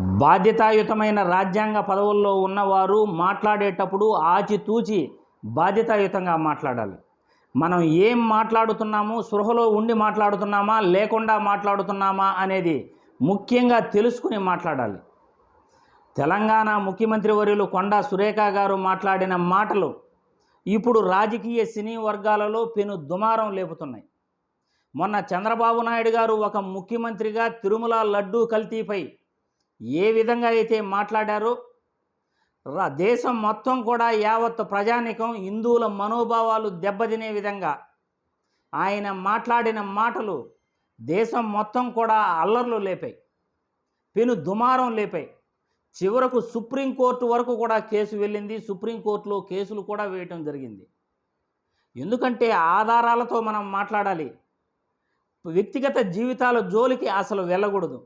బాధ్యతాయుతమైన రాజ్యాంగ పదవుల్లో ఉన్నవారు మాట్లాడేటప్పుడు ఆచితూచి బాధ్యతాయుతంగా మాట్లాడాలి. మనం ఏం మాట్లాడుతున్నాము స్పృహలో ఉండి మాట్లాడుతున్నామా లేకుండా మాట్లాడుతున్నామా అనేది ముఖ్యంగా తెలుసుకుని మాట్లాడాలి. తెలంగాణ ముఖ్యమంత్రి వర్యులు కొండా సురేఖ గారు మాట్లాడిన మాటలు ఇప్పుడు రాజకీయ సినీ వర్గాలలో పెను దుమారం లేపుతున్నాయి. మొన్న చంద్రబాబు నాయుడు గారు ఒక ముఖ్యమంత్రిగా తిరుమల లడ్డూ కల్తీపై ఏ విధంగా అయితే మాట్లాడారో రా- దేశం మొత్తం కూడా యావత్ ప్రజానికం హిందువుల మనోభావాలు దెబ్బతినే విధంగా ఆయన మాట్లాడిన మాటలు దేశం మొత్తం కూడా అల్లర్లు లేపాయి పెను దుమారం లేపాయి. చివరకు సుప్రీంకోర్టు వరకు కూడా కేసు వెళ్ళింది సుప్రీంకోర్టులో కేసులు కూడా వేయటం జరిగింది. ఎందుకంటే ఆధారాలతో మనం మాట్లాడాలి వ్యక్తిగత జీవితాల జోలికి అసలు వెళ్ళకూడదు.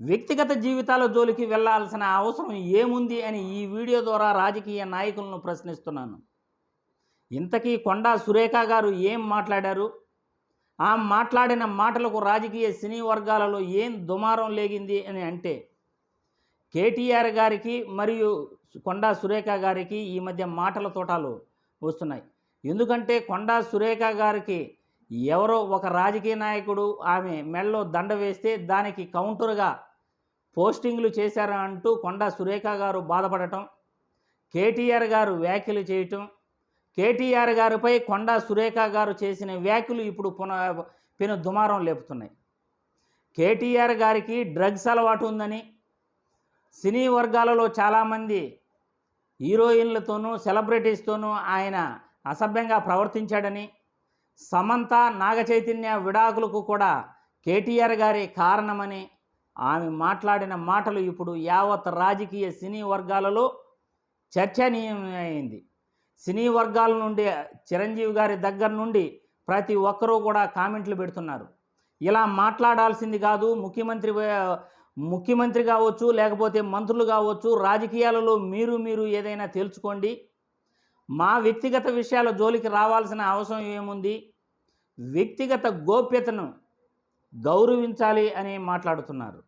వ్యక్తిగత జీవితాల జోలికి వెళ్ళాల్సిన అవసరం ఏముంది అని ఈ వీడియో ద్వారా రాజకీయ నాయకులను ప్రశ్నిస్తున్నాను. ఇంతకీ కొండా సురేఖ గారు ఏం మాట్లాడారు? ఆ మాట్లాడిన మాటలకు రాజకీయ సినీ వర్గాలలో ఏం దుమారం లేగింది అని అంటే కేటీఆర్ గారికి మరియు కొండా సురేఖ గారికి ఈ మధ్య మాటల తోటాలు వస్తున్నాయి. ఎందుకంటే కొండా సురేఖ గారికి ఎవరో ఒక రాజకీయ నాయకుడు ఆమె మెడలో దండ వేస్తే దానికి కౌంటర్గా పోస్టింగ్లు చేశారు అంటూ కొండా సురేఖ గారు బాధపడటం కేటీఆర్ గారు వ్యాఖ్యలు చేయటం కేటీఆర్ గారిపై కొండా సురేఖ గారు చేసిన వ్యాఖ్యలు ఇప్పుడు పున పెను దుమారం లేపుతున్నాయి. కేటీఆర్ గారికి డ్రగ్స్ అలవాటు ఉందని సినీ వర్గాలలో చాలామంది హీరోయిన్లతోనూ సెలబ్రిటీస్తోనూ ఆయన అసభ్యంగా ప్రవర్తించాడని సమంత నాగచైతన్య విడాకులకు కూడా కేటీఆర్ గారి కారణమని ఆమె మాట్లాడిన మాటలు ఇప్పుడు యావత్ రాజకీయ సినీ వర్గాలలో చర్చనీయమైంది. సినీ వర్గాల నుండి చిరంజీవి గారి దగ్గర నుండి ప్రతి ఒక్కరూ కూడా కామెంట్లు పెడుతున్నారు. ఇలా మాట్లాడాల్సింది కాదు ముఖ్యమంత్రి ముఖ్యమంత్రి కావచ్చు లేకపోతే మంత్రులు కావచ్చు రాజకీయాలలో మీరు మీరు ఏదైనా తెలుసుకోండి మా వ్యక్తిగత విషయాల జోలికి రావాల్సిన అవసరం ఏముంది? వ్యక్తిగత గోప్యతను గౌరవించాలి అని మాట్లాడుతున్నారు.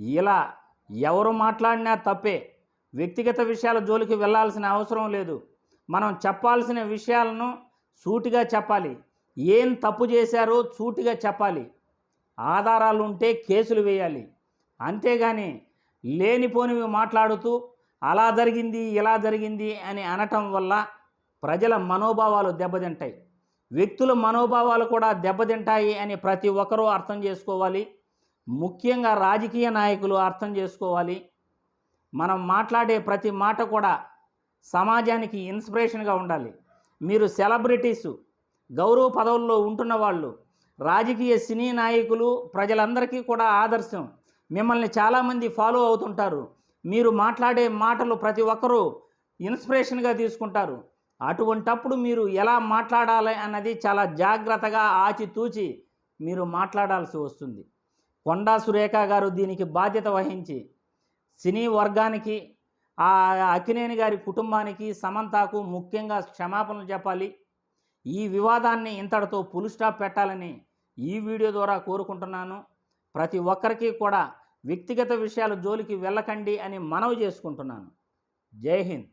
ఇలా ఎవరు మాట్లాడినా తప్పే. వ్యక్తిగత విషయాల జోలికి వెళ్ళాల్సిన అవసరం లేదు. మనం చెప్పాల్సిన విషయాలను సూటిగా చెప్పాలి. ఏం తప్పు చేశారో సూటిగా చెప్పాలి. ఆధారాలు ఉంటే కేసులు వేయాలి. అంతేగాని లేనిపోనివి మాట్లాడుతూ అలా జరిగింది ఇలా జరిగింది అని అనటం వల్ల ప్రజల మనోభావాలు దెబ్బతింటాయి. వ్యక్తుల మనోభావాలు కూడా దెబ్బతింటాయి అని ప్రతి ఒక్కరూ అర్థం చేసుకోవాలి. ముఖ్యంగా రాజకీయ నాయకులు అర్థం చేసుకోవాలి. మనం మాట్లాడే ప్రతి మాట కూడా సమాజానికి ఇన్స్పిరేషన్గా ఉండాలి. మీరు సెలబ్రిటీసు గౌరవ పదవుల్లో ఉంటున్న వాళ్ళు రాజకీయ సినీ నాయకులు ప్రజలందరికీ కూడా ఆదర్శం. మిమ్మల్ని చాలామంది ఫాలో అవుతుంటారు. మీరు మాట్లాడే మాటలు ప్రతి ఒక్కరూ ఇన్స్పిరేషన్గా తీసుకుంటారు. అటువంటప్పుడు మీరు ఎలా మాట్లాడాలి అన్నది చాలా జాగ్రత్తగా ఆచితూచి మీరు మాట్లాడాల్సి వస్తుంది. కొండా సురేఖ గారు దీనికి బాధ్యత వహించి సినీ వర్గానికి ఆ అక్కినేని గారి కుటుంబానికి సమంతకు ముఖ్యంగా క్షమాపణలు చెప్పాలి. ఈ వివాదాన్ని ఇంతటితో పులుస్టాప్ పెట్టాలని ఈ వీడియో ద్వారా కోరుకుంటున్నాను. ప్రతి ఒక్కరికి కూడా వ్యక్తిగత విషయాల జోలికి వెళ్ళకండి అని మనవి చేసుకుంటున్నాను. జై హింద్.